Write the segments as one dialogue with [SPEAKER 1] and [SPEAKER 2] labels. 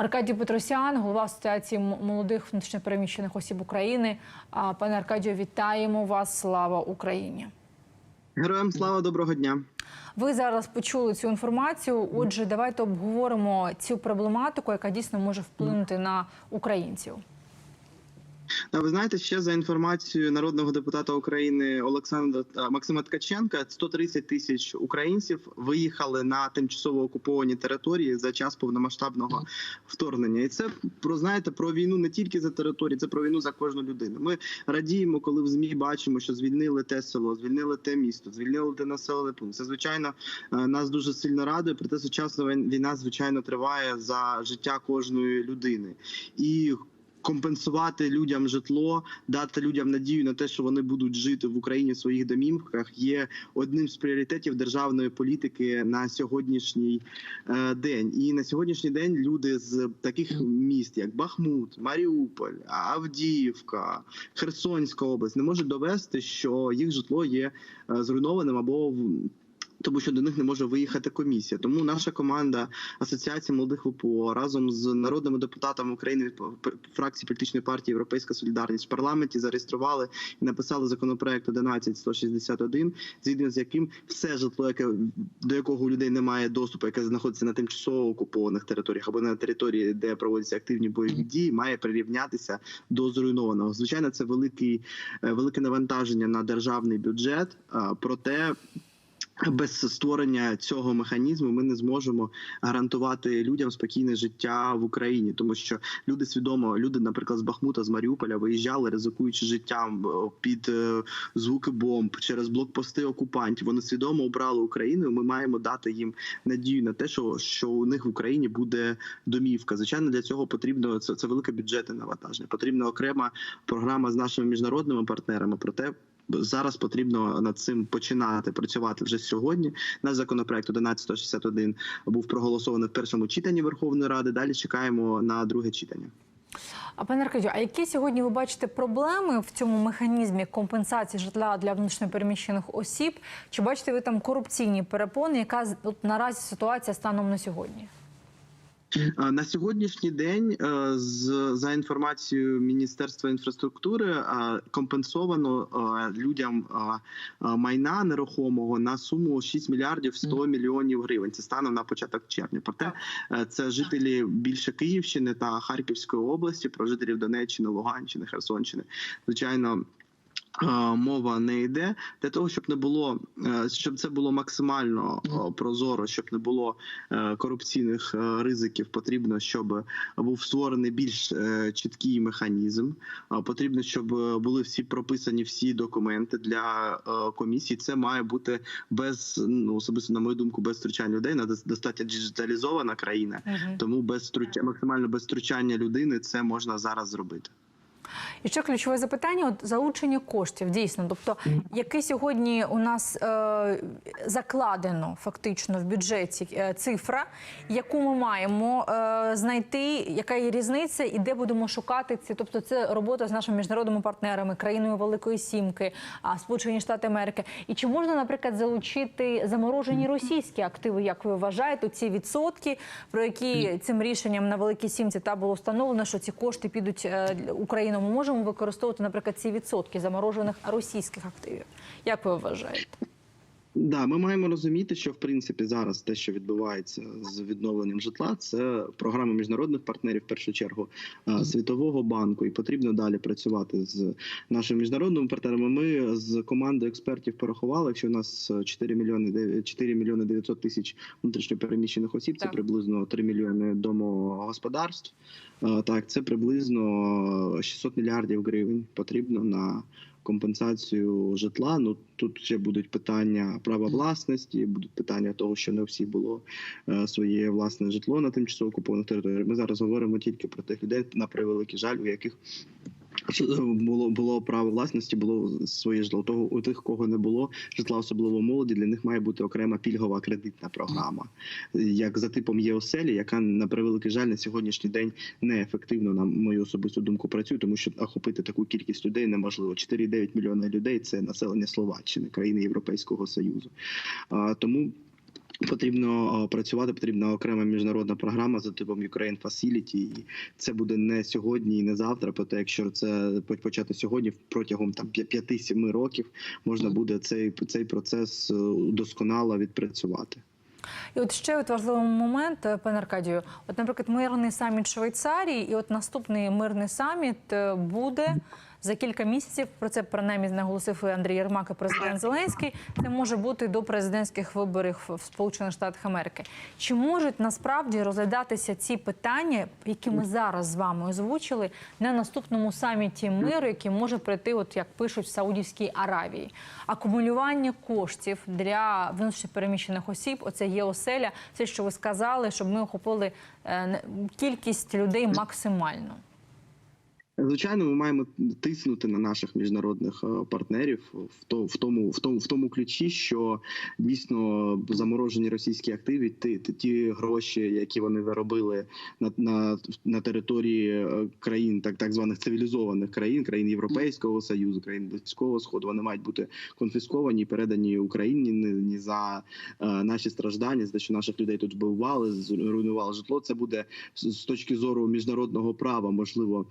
[SPEAKER 1] Аркадій Петросян, голова Асоціації молодих внутрішньопереміщених осіб України. Пане Аркадію, вітаємо вас! Слава Україні!
[SPEAKER 2] Героям слава доброго дня.
[SPEAKER 1] Ви зараз почули цю інформацію. Отже, давайте обговоримо цю проблематику, яка дійсно може вплинути на українців.
[SPEAKER 2] А Ви знаєте, ще за інформацією народного депутата України Олександра Максима Ткаченка, 130 тисяч українців виїхали на тимчасово окуповані території за час повномасштабного вторгнення. І це про знаєте про війну не тільки за території, це про війну за кожну людину. Ми радіємо, коли в змі бачимо, що звільнили те село, звільнили те місто, звільнили те населений пункт. Це звичайно е, нас дуже сильно радує. Проте сучасна війна звичайно триває за життя кожної людини і. Компенсувати людям житло, дати людям надію на те, що вони будуть жити в Україні в своїх домівках, є одним з пріоритетів державної політики на сьогоднішній е, день. І на сьогоднішній день люди з таких міст, як Бахмут, Маріуполь, Авдіївка, Херсонська область, не можуть довести, що їх житло є е, зруйнованим або в. Тому що до них не може виїхати комісія. Тому наша команда Асоціації молодих ВПО разом з народними депутатами України від фракції політичної партії Європейська Солідарність в парламенті зареєстрували і написали законопроект 11161, згідно з яким все житло, яке до якого у людей немає доступу, яке знаходиться на тимчасово окупованих територіях або на території, де проводяться активні бойові дії, має прирівнятися до зруйнованого. Звичайно, це великий е, велике навантаження на державний бюджет. Проте без створення цього механізму ми не зможемо гарантувати людям спокійне життя в Україні, тому що люди свідомо, люди, наприклад, з Бахмута, з Маріуполя виїжджали, ризикуючи життям е, під е, звуки бомб через блокпости окупантів. Вони свідомо обрали Україну. і Ми маємо дати їм надію на те, що, що у них в Україні буде домівка. Звичайно, для цього потрібно це, це велике бюджетне навантаження. Потрібна окрема програма з нашими міжнародними партнерами. Проте зараз потрібно над цим починати працювати вже сьогодні. Наш законопроект 1161 був проголосований в першому читанні Верховної Ради. Далі чекаємо на друге читання.
[SPEAKER 1] А пане Аркадію, а які сьогодні ви бачите проблеми в цьому механізмі компенсації житла для внутрішньопереміщених осіб? Чи бачите ви там корупційні перепони? Яка от наразі ситуація станом на сьогодні?
[SPEAKER 2] На сьогоднішній день, е, з за інформацією Міністерства інфраструктури, е, компенсовано е, людям майна нерухомого на суму 6 мільярдів 100 мільйонів гривень. Це станом на початок червня. Проте це жителі більше Київщини та Харківської області, про жителів Донеччини, Луганщини, Херсонщини. Звичайно. Мова не йде для того, щоб не було е, щоб це було максимально е, прозоро, щоб не було е, корупційних ризиків. Потрібно, щоб був створений більш чіткий механізм. Потрібно, щоб були всі прописані всі документи для комісії. Це має бути без ну особисто на мою думку, без втручання людей. На достатньо діджиталізована країна, тому без втручання максимально без втручання людини це можна зараз зробити.
[SPEAKER 1] І ще ключове запитання: от залучення коштів дійсно. Тобто, яке сьогодні у нас е, закладено фактично в бюджеті е, цифра, яку ми маємо е, знайти, яка є різниця, і де будемо шукати ці? Тобто, це робота з нашими міжнародними партнерами, країною Великої Сімки, а Сполучені Штати Америки. І чи можна, наприклад, залучити заморожені російські активи, як ви вважаєте, ці відсотки, про які цим рішенням на Великій Сімці та було встановлено, що ці кошти підуть е, для України. Ми можемо використовувати, наприклад, ці відсотки заморожених російських активів. Як ви вважаєте?
[SPEAKER 2] Да, ми маємо розуміти, що в принципі зараз те, що відбувається з відновленням житла, це програма міжнародних партнерів, в першу чергу Світового банку, і потрібно далі працювати з нашими міжнародними партнерами. Ми з командою експертів порахували, якщо у нас 4 мільйони дев- 4 мільйони 900 тисяч внутрішньопереміщених осіб, це
[SPEAKER 1] Так.
[SPEAKER 2] приблизно 3 мільйони домогосподарств. Так, це приблизно 600 мільярдів гривень потрібно на компенсацію житла. Ну тут ще будуть питання права власності, будуть питання того, що не всі було е, своє власне житло на тимчасово окупованих територіях. Ми зараз говоримо тільки про тих людей, на превеликий жаль, у яких було було право власності, було своє житло. Того у тих, кого не було житла, особливо молоді, для них має бути окрема пільгова кредитна програма, як за типом ЄОСЕЛі, яка на превеликий жаль на сьогоднішній день неефективно, на мою особисту думку, працює, тому що охопити таку кількість людей неможливо. 4,9 мільйона людей це населення Словаччини, країни Європейського Союзу. А, Тому Потрібно працювати, потрібна окрема міжнародна програма за типом Ukraine Facility. І це буде не сьогодні і не завтра. Проте, якщо це почати сьогодні, протягом там 5-7 років можна буде цей цей процес е, досконало відпрацювати.
[SPEAKER 1] І от ще от важливий момент, е, пане Аркадію. От, наприклад, мирний саміт Швейцарії, і от наступний мирний саміт е, буде за кілька місяців. Про це принаймні наголосив Андрій Єрмак, і президент Зеленський. Це може бути до президентських виборів в Сполучених Штатах Америки. Чи можуть насправді розглядатися ці питання, які ми зараз з вами озвучили, на наступному саміті миру, який може прийти, от як пишуть в Саудівській Аравії? Акумулювання коштів для внутрішньопереміщених осіб, оце є оселя, все, що ви сказали, щоб ми охопили е, кількість людей максимально.
[SPEAKER 2] Звичайно, ми маємо тиснути на наших міжнародних е, партнерів в то в тому, в тому, в тому ключі, що дійсно заморожені російські активи, ті, ті, гроші, які вони заробили на на, на території е, країн, так так званих цивілізованих країн, країн Європейського союзу, країн близького сходу, вони мають бути конфісковані і передані Україні не за е, наші страждання, за те, що наших людей тут вбивали, зруйнували житло. Це буде з точки зору міжнародного права, можливо.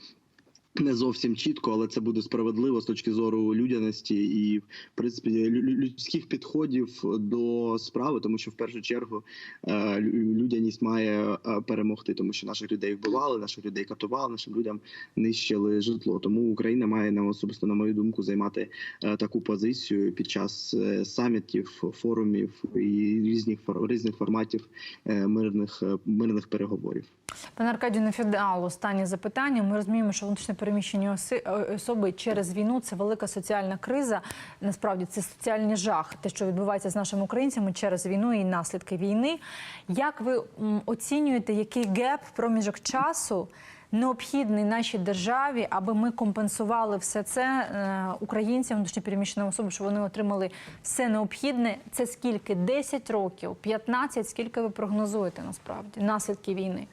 [SPEAKER 2] Не зовсім чітко, але це буде справедливо з точки зору людяності і в принципі лю- лю- людських підходів до справи, тому що в першу чергу е, людяність має е, перемогти, тому що наших людей вбивали, наших людей катували, нашим людям нищили житло. Тому Україна має на особисто, на мою думку, займати е, таку позицію під час самітів, форумів і різних різних форматів мирних мирних переговорів.
[SPEAKER 1] Пане Аркадію, на фінал останнє запитання. Ми розуміємо, що внутрішньопереміщені оси- е, особи через війну це велика соціальна криза. Насправді це соціальний жах, те, що відбувається з нашими українцями через війну і наслідки війни. Як ви оцінюєте, який геп проміжок часу? Необхідний нашій державі, аби ми компенсували все це е, українцям, внутрішньопереміщеним особам, щоб вони отримали все необхідне. Це скільки? 10 років, 15? Скільки ви прогнозуєте насправді наслідки війни?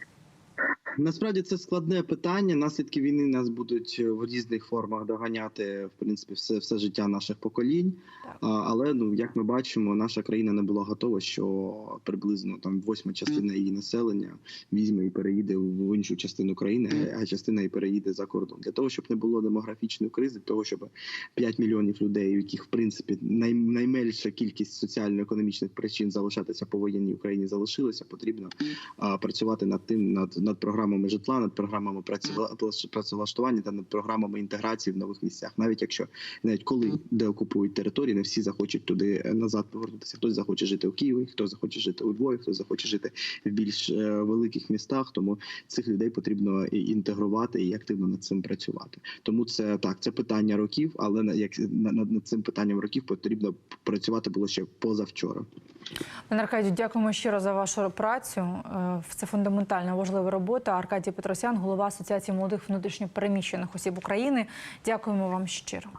[SPEAKER 2] Насправді це складне питання. Наслідки війни нас будуть в різних формах доганяти в принципі все, все життя наших поколінь. Але ну як ми бачимо, наша країна не була готова, що приблизно там восьма частина її населення візьме і переїде в іншу частину країни, а частина і переїде за кордон. Для того, щоб не було демографічної кризи, для того, щоб 5 мільйонів людей, у яких в принципі най, найменша кількість соціально-економічних причин залишатися по воєнній Україні залишилася, потрібно а, працювати над тим, над, над програмами житла, над програмами працевлаштування та над програмами інтеграції в нових місцях. Навіть якщо навіть коли де окупують території, не всі захочуть туди е, назад повернутися. Хтось захоче жити у Києві, хтось захоче жити у Львові, хтось захоче жити в більш е, великих містах. Тому цих людей потрібно і інтегрувати і активно над цим працювати. Тому це так, це питання років, але на- як на- над, над цим питанням років потрібно працювати було ще позавчора.
[SPEAKER 1] Пане Аркадію, дякуємо щиро за вашу працю. Е, Це фундаментальна важлива робота. Аркадій Петросян, голова Асоціації молодих внутрішньопереміщених осіб України. Дякуємо вам щиро.